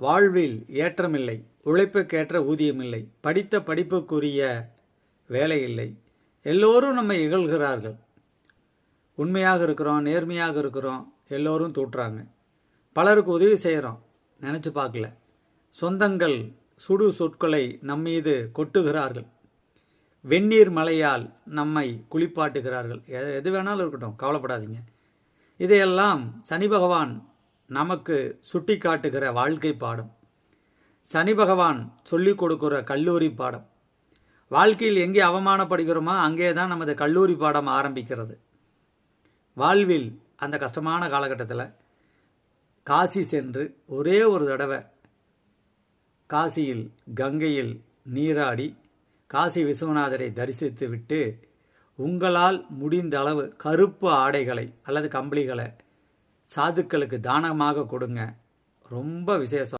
வாழ்வில் ஏற்றமில்லை உழைப்புக்கேற்ற ஊதியமில்லை படித்த படிப்புக்குரிய வேலை இல்லை எல்லோரும் நம்மை இகழ்கிறார்கள். உண்மையாக இருக்கிறோம் நேர்மையாக இருக்கிறோம் எல்லோரும் தூட்டுறாங்க பலருக்கு உதவி செய்கிறோம் நினச்சி பார்க்கல. சொந்தங்கள் சுடு சொற்களை நம்மீது கொட்டுகிறார்கள். வெந்நீர் மலையால் நம்மை குளிப்பாட்டுகிறார்கள். எது வேணாலும் இருக்கட்டும் கவலைப்படாதீங்க. இதையெல்லாம் சனி பகவான் நமக்கு சுட்டி காட்டுகிற வாழ்க்கை பாடம். சனி பகவான் சொல்லிக் கொடுக்குற கல்லூரி பாடம். வாழ்க்கையில் எங்கே அவமானப்படுகிறோமோ அங்கே தான் நமது கல்லூரி பாடம் ஆரம்பிக்கிறது. வாழ்வில் அந்த கஷ்டமான காலகட்டத்தில் காசி சென்று ஒரே ஒரு தடவை காசியில் கங்கையில் நீராடி காசி விஸ்வநாதரை தரிசித்து விட்டு உங்களால் முடிந்த அளவு கருப்பு ஆடைகளை அல்லது கம்பளிகளை சாதுக்களுக்கு தானமாக கொடுங்க. ரொம்ப விசேஷம்.